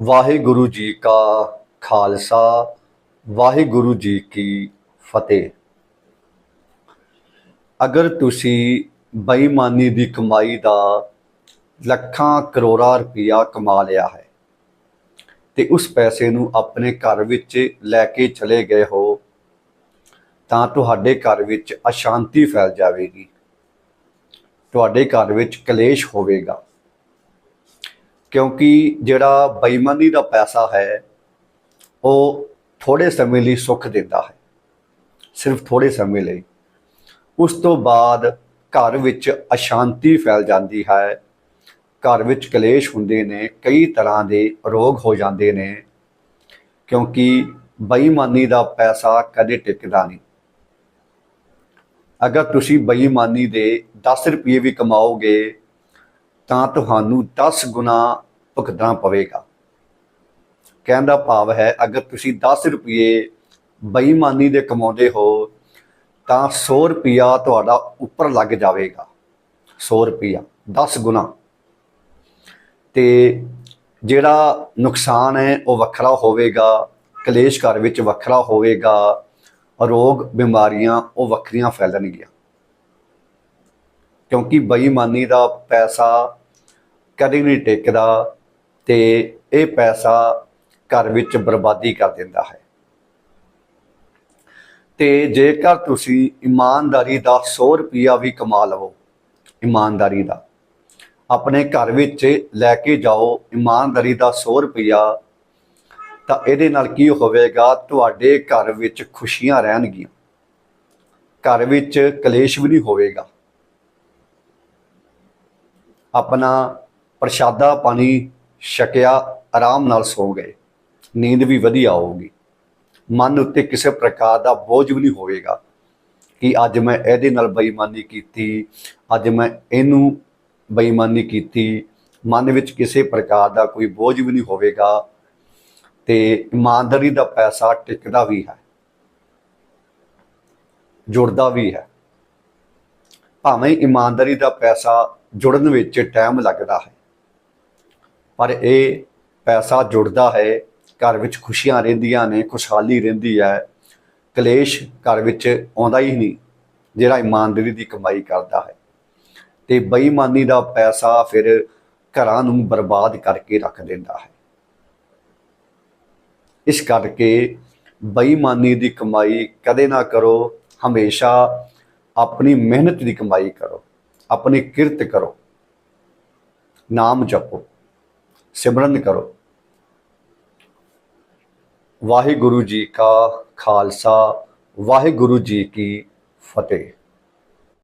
ਵਾਹਿਗੁਰੂ ਜੀ ਕਾ ਖਾਲਸਾ, ਵਾਹਿਗੁਰੂ ਜੀ ਕੀ ਫਤਿਹ। ਅਗਰ ਤੁਸੀਂ ਬੇਈਮਾਨੀ ਦੀ ਕਮਾਈ ਦਾ ਲੱਖਾਂ ਕਰੋੜਾਂ ਰੁਪਇਆ ਕਮਾ ਲਿਆ ਹੈ ਤੇ ਉਸ ਪੈਸੇ ਨੂੰ ਆਪਣੇ ਘਰ ਵਿੱਚ ਲੈ ਕੇ ਚਲੇ ਗਏ ਹੋ, ਤਾਂ ਤੁਹਾਡੇ ਘਰ ਵਿੱਚ ਅਸ਼ਾਂਤੀ ਫੈਲ ਜਾਵੇਗੀ। ਤੁਹਾਡੇ ਘਰ ਵਿੱਚ ਕਲੇਸ਼ ਹੋਵੇਗਾ। ਕਿਉਂਕਿ ਜਿਹੜਾ ਬੇਈਮਾਨੀ ਦਾ ਪੈਸਾ ਹੈ, ਉਹ ਥੋੜੇ ਸਮੇਂ ਲਈ ਸੁੱਖ ਦਿੰਦਾ ਹੈ। ਸਿਰਫ ਥੋੜੇ ਸਮੇਂ ਲਈ। ਉਸ ਤੋਂ ਬਾਅਦ ਘਰ ਵਿੱਚ ਅਸ਼ਾਂਤੀ ਫੈਲ ਜਾਂਦੀ ਹੈ। ਘਰ ਵਿੱਚ ਕਲੇਸ਼ ਹੁੰਦੇ ਨੇ, ਕਈ ਤਰ੍ਹਾਂ ਦੇ ਰੋਗ ਹੋ ਜਾਂਦੇ ਨੇ। ਕਿਉਂਕਿ ਬੇਈਮਾਨੀ ਦਾ ਪੈਸਾ ਕਦੇ ਟਿਕਦਾ ਨਹੀਂ। ਅਗਰ ਤੁਸੀਂ ਬੇਈਮਾਨੀ ਦੇ 10 ਰੁਪਏ ਵੀ ਕਮਾਓਗੇ ਤਾਂ ਤੁਹਾਨੂੰ 10 ਗੁਣਾ ਭੁਗਤਣਾ ਪਵੇਗਾ। ਕਹਿਣ ਦਾ ਭਾਵ ਹੈ, ਅਗਰ ਤੁਸੀਂ 10 ਰੁਪਏ ਬੇਈਮਾਨੀ ਦੇ ਕਮਾਉਂਦੇ ਹੋ, ਤਾਂ 100 ਰੁਪਿਆ ਤੁਹਾਡਾ ਉੱਪਰ ਲੱਗ ਜਾਵੇਗਾ। 100 ਰੁਪਿਆ 10 ਗੁਣਾ। ਤੇ ਜਿਹੜਾ ਨੁਕਸਾਨ ਹੈ, ਉਹ ਵੱਖਰਾ ਹੋਵੇਗਾ, ਕਲੇਸ਼ ਘਰ ਵਿੱਚ ਵੱਖਰਾ ਹੋਵੇਗਾ, ਰੋਗ, ਬਿਮਾਰੀਆਂ, ਉਹ ਵੱਖਰੀਆਂ ਫੈਲਣਗੀਆਂ। ਕਿਉਂਕਿ ਬੇਈਮਾਨੀ ਦਾ ਪੈਸਾ ਕਦੇ ਨਹੀਂ ਟਿਕਦਾ ਤੇ ਇਹ ਪੈਸਾ ਘਰ ਵਿੱਚ ਬਰਬਾਦੀ ਕਰ ਦਿੰਦਾ ਹੈ। ਤੇ ਜੇਕਰ ਤੁਸੀਂ ਇਮਾਨਦਾਰੀ ਦਾ 100 ਰੁਪਿਆ ਵੀ ਕਮਾ ਲਵੋ, ਇਮਾਨਦਾਰੀ ਦਾ, ਆਪਣੇ ਘਰ ਵਿੱਚ ਲੈ ਕੇ ਜਾਓ ਇਮਾਨਦਾਰੀ ਦਾ 100 ਰੁਪਿਆ ਤਾਂ ਇਹਦੇ ਨਾਲ ਕੀ ਹੋਵੇਗਾ? ਤੁਹਾਡੇ ਘਰ ਵਿੱਚ ਖੁਸ਼ੀਆਂ ਰਹਿਣਗੀਆਂ। ਘਰ ਵਿੱਚ ਕਲੇਸ਼ ਵੀ ਨਹੀਂ ਹੋਵੇਗਾ। ਆਪਣਾ ਪ੍ਰਸ਼ਾਦਾ ਪਾਣੀ ਛਕਿਆ, ਆਰਾਮ ਨਾਲ ਸੋ ਗਏ। ਨੀਂਦ ਵੀ ਵਧੀਆ ਆਊਗੀ। ਮਨ ਉੱਤੇ ਕਿਸੇ ਪ੍ਰਕਾਰ ਦਾ ਬੋਝ ਵੀ ਨਹੀਂ ਹੋਵੇਗਾ ਕਿ ਅੱਜ ਮੈਂ ਇਹਦੇ ਨਾਲ ਬੇਈਮਾਨੀ ਕੀਤੀ, ਅੱਜ ਮੈਂ ਇਹਨੂੰ ਬੇਈਮਾਨੀ ਕੀਤੀ। ਮਨ ਵਿੱਚ ਕਿਸੇ ਪ੍ਰਕਾਰ ਦਾ ਕੋਈ ਬੋਝ ਵੀ ਨਹੀਂ ਹੋਵੇਗਾ ਤੇ ਇਮਾਨਦਾਰੀ ਦਾ ਪੈਸਾ ਟਿਕਦਾ ਵੀ ਹੈ, ਜੁੜਦਾ ਵੀ ਹੈ। ਭਾਵੇਂ ਇਮਾਨਦਾਰੀ ਦਾ ਪੈਸਾ ਜੁੜਨ ਵਿੱਚ ਟਾਈਮ ਲੱਗਦਾ ਹੈ। ਪਰ ਇਹ ਪੈਸਾ ਜੁੜਦਾ ਹੈ, ਘਰ ਵਿੱਚ ਖੁਸ਼ੀਆਂ ਰਹਿੰਦੀਆਂ ਨੇ, ਖੁਸ਼ਹਾਲੀ ਰਹਿੰਦੀ ਹੈ। ਕਲੇਸ਼ ਘਰ ਵਿੱਚ ਆਉਂਦਾ ਹੀ ਨਹੀਂ, ਜਿਹੜਾ ਇਮਾਨਦਾਰੀ ਦੀ ਕਮਾਈ ਕਰਦਾ ਹੈ। ਤੇ ਬੇਈਮਾਨੀ ਦਾ ਪੈਸਾ ਫਿਰ ਘਰਾਂ ਨੂੰ ਬਰਬਾਦ ਕਰਕੇ ਰੱਖ ਦਿੰਦਾ ਹੈ। ਇਸ ਕਰਕੇ ਬੇਈਮਾਨੀ ਦੀ ਕਮਾਈ ਕਦੇ ਨਾ ਕਰੋ, ਹਮੇਸ਼ਾ ਆਪਣੀ ਮਿਹਨਤ ਦੀ ਕਮਾਈ ਕਰੋ, ਆਪਣੀ ਕਿਰਤ ਕਰੋ। ਨਾਮ ਜਪੋ। ਸਿਮਰਨ ਕਰੋ। ਵਾਹਿਗੁਰੂ ਜੀ ਕਾ ਖਾਲਸਾ ਵਾਹਿਗੁਰੂ ਜੀ ਕੀ ਫਤਿਹ।